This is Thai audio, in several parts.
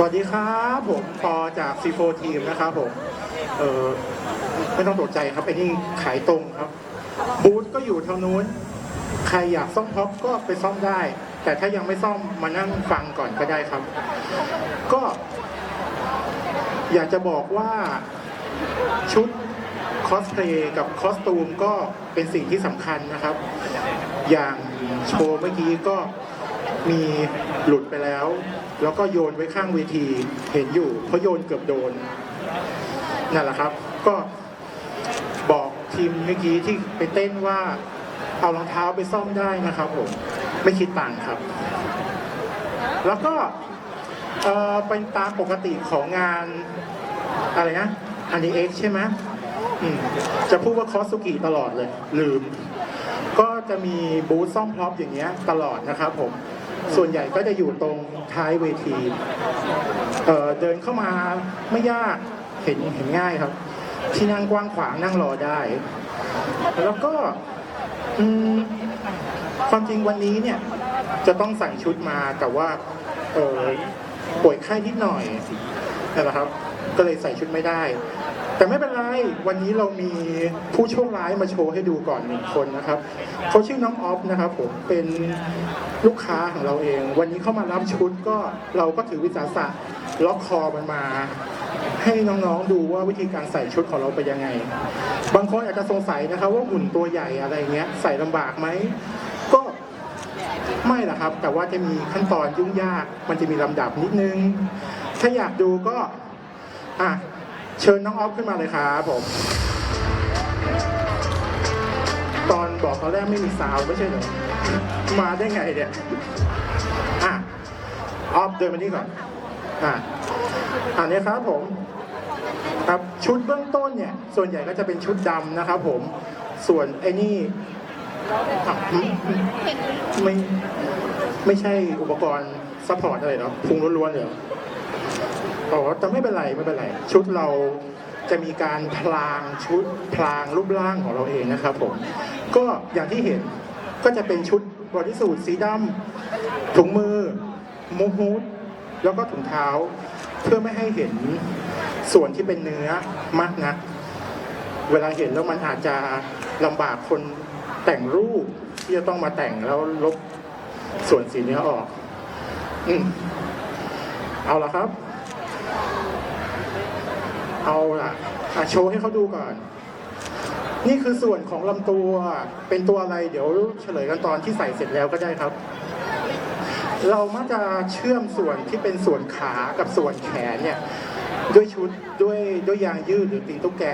สวัสดีครับผมปอจากซีโฟทีมนะครับผม เออไม่ต้องตกใจครับไอ้นี่ขายตรงครับ บูธก็อยู่ทางนู้น ใครอยากซ่อมท็อปก็ไปซ่อมได้ แต่ถ้ายังไม่ซ่อมมานั่งฟังก่อนก็ได้ครับ ก็ อยากจะบอกว่าชุดคอสเพลย์กับคอสตูมก็เป็นสิ่งที่สำคัญนะครับ อย่างโชว์เมื่อกี้ก็ มีหลุดไปแล้ว แล้วก็โยนไว้ข้างเวทีเห็นอยู่เพราะโยนเกือบโดนนั่นแหละครับ ก็บอกทีมเมื่อกี้ที่ไปเต้นว่า เอารองเท้าไปซ่อมได้นะครับผมไม่คิดตังค์ครับ แล้วก็เออเป็นตามปกติของงานอะไรนะอันดีเอ็กใช่ไหมอืมจะพูดว่าคอส u กิตลอดเลย ลืม ก็จะมีบูธซ่อมพร็อพอย่างเงี้ยตลอดนะครับผม ส่วนใหญ่ก็จะอยู่ตรงท้ายเวทีเเดินเข้ามาไม่ยากเห็นเห็นง่ายครับ ที่นั่งกว้างขวางนั่งรอได้ แล้วก็ความจริงวันนี้เนี่ยจะต้องใส่ชุดมาแต่ว่าเออป่วยไข้นิดหน่อยนั่นแหละครับ ก็เลยใส่ชุดไม่ได้ แต่ไม่เป็นไร วันนี้เรามีผู้โชคร้ายมาโชว์ให้ดูก่อนหนึ่งคนนะครับ เขาชื่อน้องออฟนะครับผม เป็นลูกค้าของเราเอง วันนี้เข้ามารับชุดก็เราก็ถือวิสาสะล็อกคอมันมา ให้น้องๆดูว่าวิธีการใส่ชุดของเราเป็นยังไง บางคนอาจจะสงสัยนะครับว่าหุ่นตัวใหญ่อะไรเงี้ยใส่ลำบากไหมก็ไม่หรอกครับ แต่ว่าจะมีขั้นตอนยุ่งยาก มันจะมีลำดับนิดนึง ถ้าอยากดูก็อะ เชิญน้องออฟขึ้นมาเลยครับผม ตอนบอกตอนแรกไม่มีซาวด์ไม่ใช่เหรอ มาได้ไงเนี่ย อะ ออฟเดินมานี่ก่อน อะอันนี้ครับผม ครับชุดเบื้องต้นเนี่ย ส่วนใหญ่ก็จะเป็นชุดดำนะครับผม ส่วนไอ้นี่ไม่ไม่ใช่อุปกรณ์ซัพพอร์ตอะไรเนาะพุงล้วนๆเลยเหรอ อ๋อแต่ไม่เป็นไรไม่เป็นไร ชุดเราจะมีการพลางชุดพลางรูปร่างของเราเองนะครับผม ก็อย่างที่เห็นก็จะเป็นชุดบอดี้สูทสีดำถุงมือมูฮูดแล้วก็ถุงเท้า เพื่อไม่ให้เห็นส่วนที่เป็นเนื้อมากนัก เวลาเห็นแล้วมันอาจจะลำบากคนแต่งรูปที่จะต้องมาแต่งแล้วลบส่วนสีเนื้อออก อืมเอาละครับ เอาล่ะอะโชว์ให้เขาดูก่อน นี่คือส่วนของลำตัว เป็นตัวอะไร เดี๋ยวเฉลยกันตอนที่ใส่เสร็จแล้วก็ได้ครับ เรามักจะเชื่อมส่วนที่เป็นส่วนขากับส่วนแขนเนี่ย ด้วยชุดด้วยด้วยยางยืดหรือตีนตุ๊กแก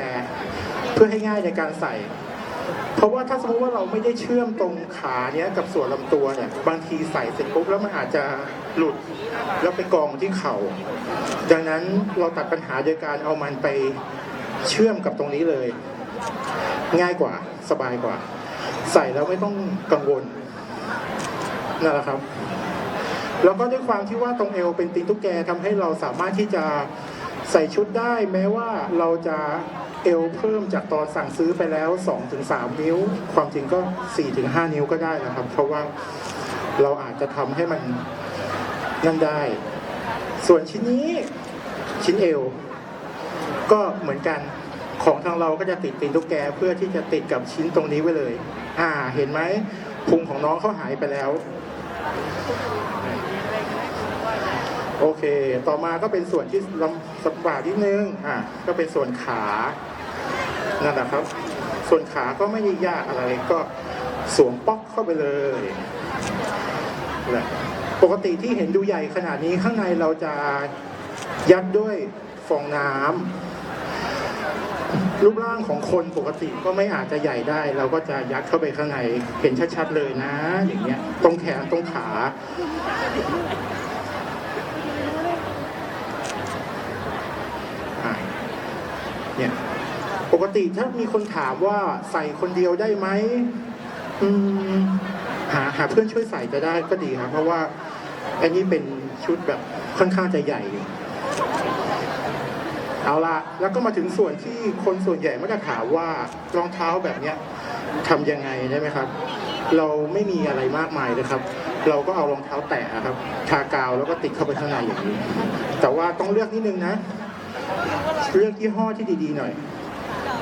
เพื่อให้ง่ายในการใส่ เพราะว่าถ้าสมมติว่าเราไม่ได้เชื่อมตรงขาเนี้ยกับส่วนลำตัวเนี่ยบางทีใส่เสร็จปุ๊บแล้วมันอาจจะหลุดแล้วไปกองที่เข่าดังนั้นเราตัดปัญหาโดยการเอามันไปเชื่อมกับตรงนี้เลย ง่ายกว่าสบายกว่า ใส่แล้วไม่ต้องกังวลนั่นแหละครับ แล้วก็ด้วยความที่ว่าตรงเอวเป็นตีนตุ๊กแกทำให้เราสามารถที่จะ ใส่ชุดได้แม้ว่าเราจะเอวเพิ่มจากตอนสั่งซื้อไปแล้ว 2-3 นิ้ว ความจริงก็ 4-5 นิ้วก็ได้นะครับ เพราะว่าเราอาจจะทำให้มันนั่นได้ ส่วนชิ้นนี้ชิ้นเอว ก็เหมือนกันของทางเราก็จะติดตีนตุ๊กแกเพื่อที่จะติดกับชิ้นตรงนี้ไว้เลย อ่า เห็นไหมพุงของน้องเขาหายไปแล้ว โอเค ต่อมาก็เป็นส่วนที่ลำสบากนิดนึง อะ ก็เป็นส่วนขา นั่นแหละครับ ส่วนขาก็ไม่ยากอะไร ก็สวมป๊อกเข้าไปเลยแหละปกติที่เห็นดูใหญ่ขนาดนี้ข้างในเราจะยัดด้วยฟองน้ำรูปร่างของคนปกติก็ไม่อาจจะใหญ่ได้ เราก็จะยัดเข้าไปข้างใน เห็นชัดๆเลยนะ อย่างเงี้ย ตรงแขนตรงขา อะเนี่ย ปก ติถ้ามีคนถามว่าใส่คนเดียวได้ไหมอืมหาหาเพื่อนช่วยใส่จะได้ก็ดีครับ เพราะว่าอันนี้เป็นชุดแบบค่อนข้างจะใหญ่ เอาละแล้วก็มาถึงส่วนที่คนส่วนใหญ่มักจะถามว่ารองเท้าแบบเนี้ยทำยังไงได้ไหมครับ เราไม่มีอะไรมากมายเลยครับ เราก็เอารองเท้าแตะครับทากาวแล้วก็ติดเข้าไปข้างในอย่างนี้ แต่ว่าต้องเลือกนิดนึงนะ เลือกยี่ห้อที่ดีๆหน่อย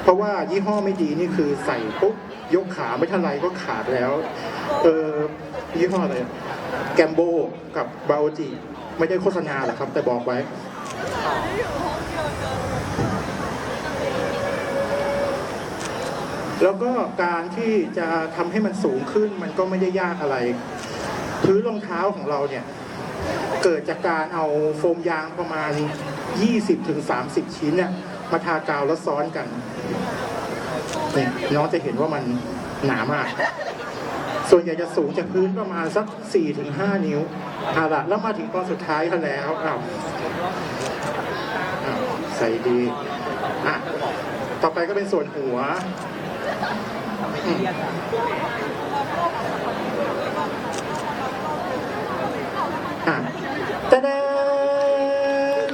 เพราะว่ายี่ห้อไม่ดีนี่คือใส่ปุ๊บยกขาไม่ท่าไรก็ขาดแล้ว เออยี่ห้ออะไรแกมโบกับบาโอจิไม่ได้โฆษณาหรอกครับ แต่บอกไว้ แล้วก็การที่จะทำให้มันสูงขึ้นมันก็ไม่ได้ยากอะไร พื้นรองเท้าของเราเนี่ย เกิดจากการเอาโฟมยางประมาณ 20-30 ชิ้นเนี่ยมาทากาวแล้วซ้อนกัน น้องจะเห็นว่ามันหนามาก ส่วนใหญ่จะสูงจากพื้นประมาณสัก 4-5 นิ้วเอาละแล้วมาถึงตอนสุดท้ายกันแล้วอ้าวใส่ดีอะต่อไปก็เป็นส่วนหัว อะตะเดน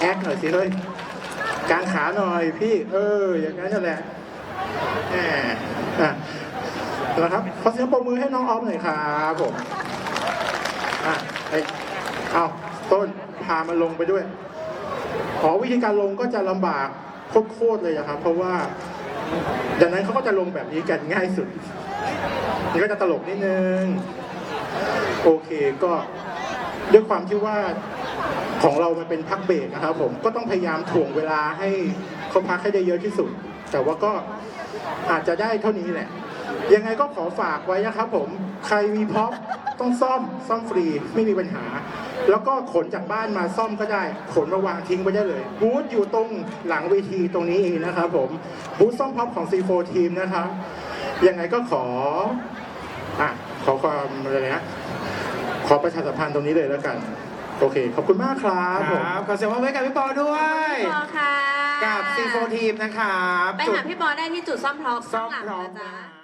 แอคหน่อยสิเฮ้ย กางขาหน่อยพี่ เออ อย่างนั้นแหละแหมอะนะครับขอเสียงปรบมือให้น้องออฟหน่อยครับผมอะไอเอาต้นพามันลงไปด้วยขอวิธีการลงก็จะลำบากโคตรเลยนะครับ เพราะว่าดังนั้นเขาก็จะลงแบบนี้กันง่ายสุดมันก็จะตลกนิดนึง โอเคก็ด้วยความที่ว่า ของเรามันเป็นพักเบรกนะครับผมก็ต้องพยายามถ่วงเวลาให้เขาพักให้ได้เยอะที่สุด แต่ว่าก็อาจจะได้เท่านี้แหละ ยังไงก็ขอฝากไว้นะครับผมใครมีพ็อปต้องซ่อมซ่อมฟรีไม่มีปัญหา แล้วก็ขนจากบ้านมาซ่อมก็ได้ ขนมาวางทิ้งไว้ได้เลยบูธอยู่ตรงหลังเวทีตรงนี้เองนะครับผมบูธซ่อมพ็อปของ C4 ทีมนะครับยังไงก็ขออะขอความอะไรนะขอประชาสัมพันธ์ตรงนี้เลยแล้วกัน โอเค ขอบคุณมากครับผมครับขอเสียงปรบมือให้กับพี่ปอด้วย พี่ปอค่ะกับ C4 ทีมนะครับ ไปจุดหาพี่ปอได้ที่จุดซ่อมพร็อพซ่อมข้างหลังพร้อมนะจ๊ะ